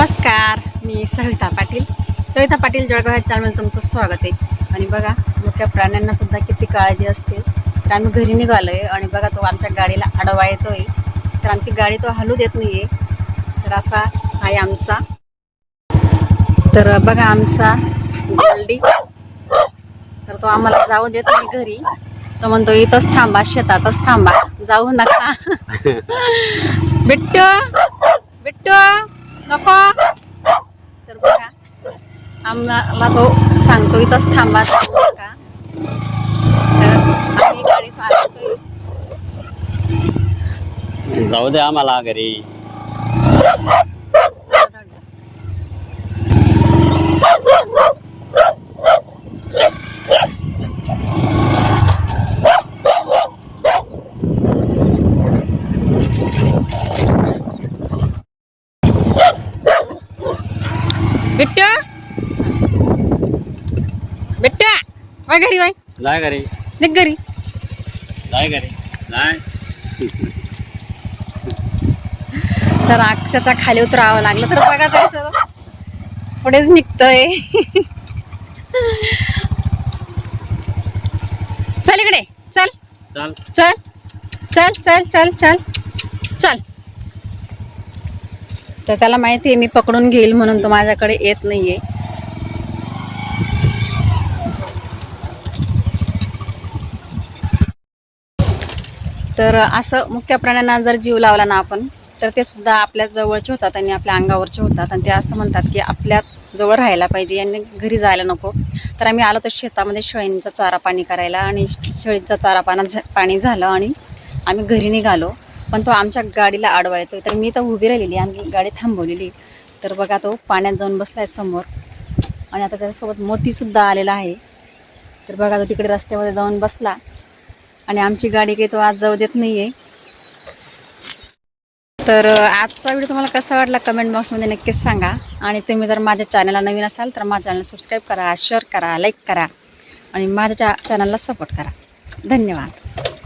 नमस्कार मी सविता पाटील. सविता पाटील जळगाव या चॅनलमध्ये तुमचं स्वागत आहे. आणि बघा मुख्य प्राण्यांना सुद्धा किती काळजी असते. तर आम्ही घरी निघालो आहे आणि बघा तो आमच्या गाडीला आडवा येतोय. तर आमची गाडी तो हलू देत नाही आहे तर असा आहे आमचा. तर बघा आमचा गोल्डी तर तो आम्हाला जाऊ देत नाही घरी. तो म्हणतो इथंच थांबा शेतातच थांबा. जाऊ नका. बिट्टू! नको. तर बघा आम्हाला तो सांगतो इथंच थांबा. जाऊ नका आम्ही गाडी जाऊ दे आम्हाला घरी. बिट्ट? बिट्ट वाय घरी वाय. जाय घरी. निघ घरी. जाय घरी. जाय. तर अक्षरशः खाली उतरावं लागलं. तर बघा तरी सर पुढेच निघतोय. चल इकडे. चल. चल. चल चल चल चल. चल. तर त्याला माहिती आहे मी पकडून घेईल म्हणून तो माझ्याकडे येत नाही आहे तर असं मुख्य प्राण्यांना जर जीव लावला ना आपण तर ते सुद्धा आपल्या जवळचे होतात आणि आपल्या अंगावरचे होतात. आणि ते असं म्हणतात की आपल्या जवळ राहायला पाहिजे यांनी घरी जायला नको. तर आम्ही आलो तर शेतामध्ये शेळींचा चारा पाणी करायला आणि शेळींचा चारा पाना झा पाणी झालं आणि आम्ही घरी निघालो. पण तो आमच्या गाडीला आडवा येतोय. तर मी तर उभी राहिलेली आणि गाडी थांबवलेली. तर बघा तो पाण्यात जाऊन बसलाय समोर. आणि आता त्याच्यासोबत मोतीसुद्धा आलेला आहे. तर बघा तो तिकडे रस्त्यामध्ये जाऊन बसला. आणि आमची गाडी काही तो आज जाऊ देत नाही आहे तर आजचा व्हिडिओ तुम्हाला कसा वाटला कमेंट बॉक्समध्ये नक्कीच सांगा. आणि तुम्ही जर माझ्या चॅनलला नवीन असाल तर माझ्या चॅनल सबस्क्राईब करा शेअर करा लाईक करा. आणि माझ्या चॅनलला सपोर्ट करा. धन्यवाद.